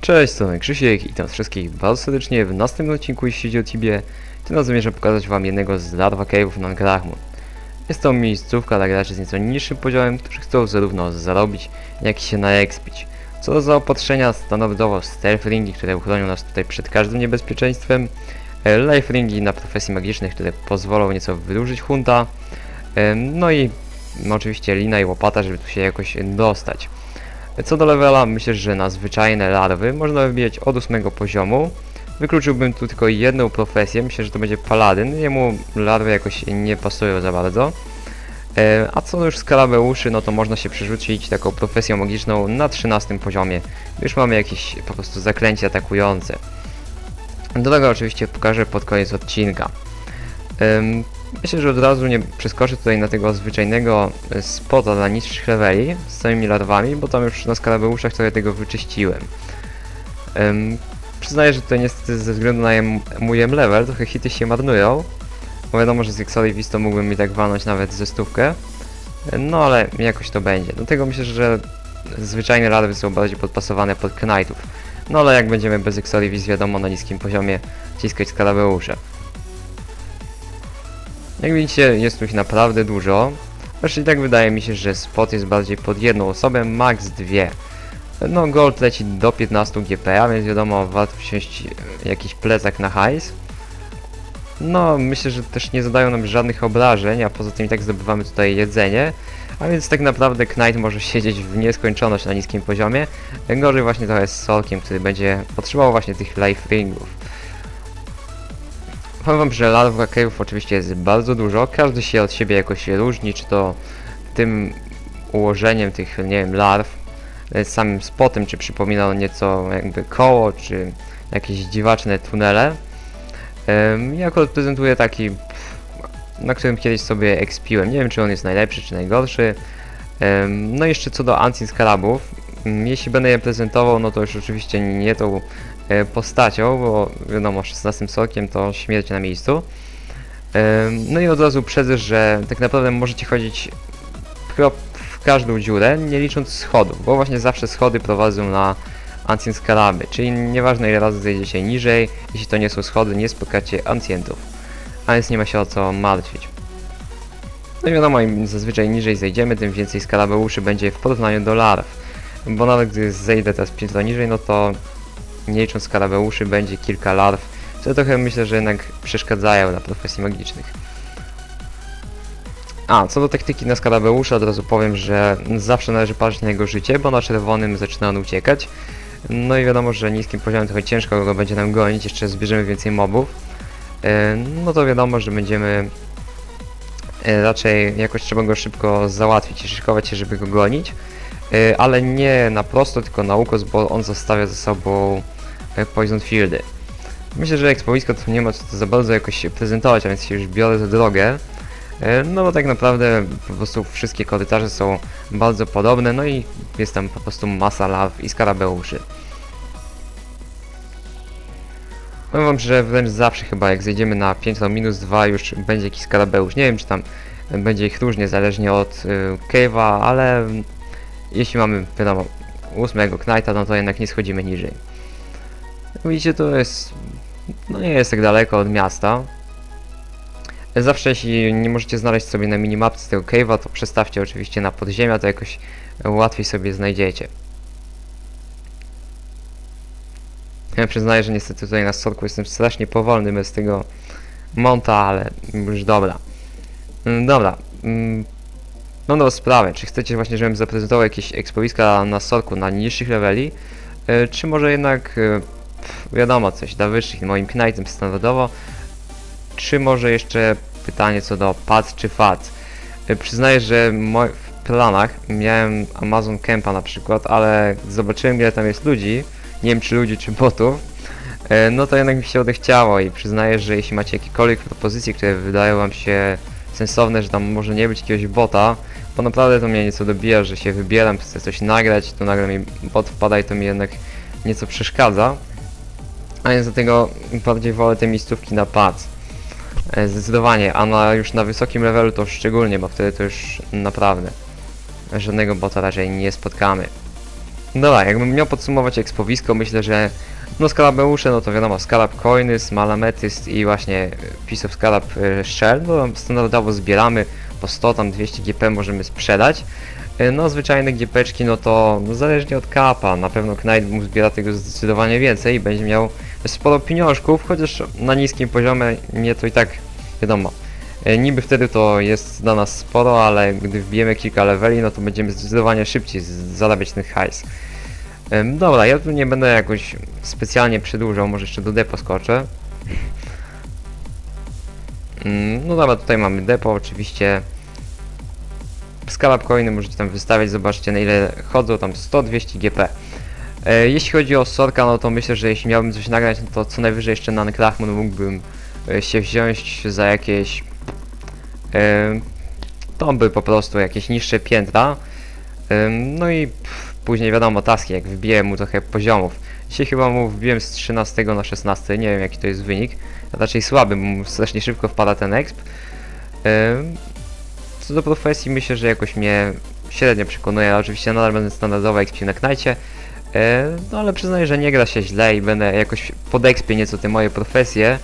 Cześć, to Krzysiek i witam wszystkich bardzo serdecznie w następnym odcinku jeśli chodzi o Tibie. Tym zamierzam pokazać wam jednego z Larva Cave'ów na Grachmund. Jest to miejscówka dla graczy z nieco niższym poziomem, którzy chcą zarówno zarobić, jak i się naekspić. Co do zaopatrzenia standardowo stealth ringi, które uchronią nas tutaj przed każdym niebezpieczeństwem, e, life ringi na profesji magicznych, które pozwolą nieco wydłużyć hunta, e, no i oczywiście lina i łopata, żeby tu się jakoś dostać. Co do levela, myślę, że na zwyczajne larwy można wybijać od 8 poziomu. Wykluczyłbym tu tylko jedną profesję, myślę, że to będzie paladyn. Jemu larwy jakoś nie pasują za bardzo. E, a co już skarabeuszy, no to można się przerzucić taką profesją magiczną na 13 poziomie. Już mamy jakieś po prostu zaklęcie atakujące. Do tego oczywiście pokażę pod koniec odcinka. Myślę, że od razu nie przeskoczę tutaj na tego zwyczajnego e, spota dla niższych leveli z samymi larwami, bo tam już na skarabeuszach trochę tego wyczyściłem. Ym, przyznaję, że tutaj niestety ze względu na mój level trochę hity się marnują. Bo wiadomo, że z Exolivisto mógłbym mi tak walnąć nawet ze stówkę. E, No ale jakoś to będzie. Do tego myślę, że zwyczajne larwy są bardziej podpasowane pod knightów. No ale jak będziemy bez Exolivis wiadomo na niskim poziomie ciskać skarabeusze. Jak widzicie, jest tu ich naprawdę dużo. Zresztą i tak wydaje mi się, że spot jest bardziej pod jedną osobę, max dwie. No, gold leci do 15 GP, a więc wiadomo, warto wziąć jakiś plecak na hajs. No, myślę, że też nie zadają nam żadnych obrażeń, a poza tym i tak zdobywamy tutaj jedzenie. A więc tak naprawdę Knight może siedzieć w nieskończoność na niskim poziomie. Gorzej właśnie trochę z Solkiem, który będzie potrzebował właśnie tych life ringów. Powiem wam, że larwa cave'ów oczywiście jest bardzo dużo, każdy się od siebie jakoś różni, czy to tym ułożeniem tych, nie wiem, larw, e, samym spotem, czy przypomina nieco jakby koło, czy jakieś dziwaczne tunele. Ja akurat prezentuję taki, na którym kiedyś sobie expiłem, nie wiem czy on jest najlepszy, czy najgorszy. No i jeszcze co do Ancient Skarabów, ym, jeśli będę je prezentował, no to już oczywiście nie tą postacią, bo wiadomo, 16 sokiem to śmierć na miejscu. Ym, No i od razu uprzedzę, że tak naprawdę możecie chodzić w każdą dziurę, nie licząc schodów, bo właśnie zawsze schody prowadzą na Ancient Skaraby, czyli nieważne ile razy zejdziecie niżej, jeśli to nie są schody, nie spotkacie Ancientów, a więc nie ma się o co martwić. No i wiadomo, im zazwyczaj niżej zejdziemy, tym więcej skarabeuszy będzie w porównaniu do larw, bo nawet gdy zejdę teraz piętro niżej, no to nie licząc skarabeuszy będzie kilka larw, które trochę myślę, że jednak przeszkadzają na profesji magicznych. A, co do taktyki na skarabeusza, od razu powiem, że zawsze należy patrzeć na jego życie, bo na czerwonym zaczyna on uciekać. No i wiadomo, że niskim poziomem trochę ciężko go będzie nam gonić, jeszcze zbierzemy więcej mobów. E, No to wiadomo, że będziemy e, raczej jakoś trzeba go szybko załatwić i szykować się, żeby go gonić. E, Ale nie na prosto, tylko na ukos, bo on zostawia ze sobą Poison Fieldy. Myślę, że ekspowisko to nie ma co za bardzo jakoś się prezentować, a więc się już biorę za drogę. E, No bo tak naprawdę po prostu wszystkie korytarze są bardzo podobne, no i jest tam po prostu masa law i skarabeuszy. Powiem wam, że wręcz zawsze chyba jak zejdziemy na piętro minus 2 już będzie jakiś skarabeusz. Nie wiem czy tam będzie ich różnie zależnie od y, cave'a, ale jeśli mamy wiadomo ósmego knighta, no to jednak nie schodzimy niżej. Jak Widzicie to jest, no nie jest tak daleko od miasta. Zawsze jeśli nie możecie znaleźć sobie na minimapce tego cave'a, to przestawcie oczywiście na podziemia, to jakoś łatwiej sobie znajdziecie. Ja przyznaję, że niestety tutaj na sorku jestem strasznie powolny bez tego monta, ale już dobra. Mm, Dobra. mm, Mam do sprawy, czy chcecie właśnie, żebym zaprezentował jakieś ekspowiska na sorku na niższych leveli, e, czy może jednak, e, wiadomo, coś dla wyższych, moim knightem standardowo, czy może jeszcze pytanie co do pad czy fat. E, Przyznaję, że w planach miałem Amazon Campa na przykład, ale zobaczyłem ile tam jest ludzi, nie wiem czy ludzi czy botów, e, no to jednak mi się odechciało i przyznaję, że jeśli macie jakiekolwiek propozycje, które wydają wam się sensowne, że tam może nie być jakiegoś bota, bo naprawdę to mnie nieco dobija, że się wybieram, chcę coś nagrać, to nagle mi bot wpada i to mi jednak nieco przeszkadza. A więc dlatego bardziej wolę te miejscówki na pad. E, Zdecydowanie, a na, już na wysokim levelu to szczególnie, bo wtedy to już naprawdę żadnego bota raczej nie spotkamy. Dobra, jakbym miał podsumować ekspowisko, myślę, że no skarabeusze, no to wiadomo, skarab coinys, malametyst i właśnie piece of skarab y, shell, no standardowo zbieramy po 100, tam 200 GP możemy sprzedać. Y, No zwyczajne GPczki, no to no, zależnie od kapa, na pewno Knight mu zbiera tego zdecydowanie więcej i będzie miał sporo pieniążków, chociaż na niskim poziomie nie to i tak wiadomo. y, Niby wtedy to jest dla nas sporo, ale gdy wbijemy kilka leveli, no to będziemy zdecydowanie szybciej zarabiać ten hajs. Ym, Dobra, ja tu nie będę jakoś specjalnie przedłużał, może jeszcze do depo skoczę. Ym, No dobra, tutaj mamy depo, oczywiście. Scalab coiny możecie tam wystawiać, zobaczcie na ile chodzą, tam 100-200 GP. E, Jeśli chodzi o Sorka, no to myślę, że jeśli miałbym coś nagrać, no to co najwyżej jeszcze na Krachmun mógłbym e, się wziąć za jakieś e, tomby po prostu, jakieś niższe piętra. No i później wiadomo, taski, jak wbiję mu trochę poziomów. Dzisiaj chyba mu wbiłem z 13 na 16, nie wiem jaki to jest wynik. Raczej słaby, bo strasznie szybko wpada ten exp. Co do profesji, myślę, że jakoś mnie średnio przekonuje, oczywiście nadal będę standardowo expił na knajcie. No ale przyznaję, że nie gra się źle i będę jakoś podekspię nieco te moje profesje,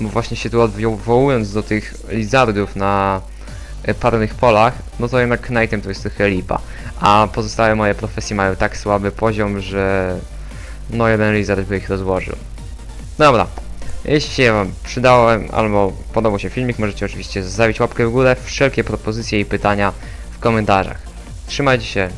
bo właśnie się tu odwołując do tych lizardów na e, parnych polach, no to jednak Knightem to jest trochę lipa. A pozostałe moje profesje mają tak słaby poziom, że no jeden lizard by ich rozłożył. Dobra, jeśli się wam przydałem albo podobał się filmik, możecie oczywiście zostawić łapkę w górę, wszelkie propozycje i pytania w komentarzach. Trzymajcie się,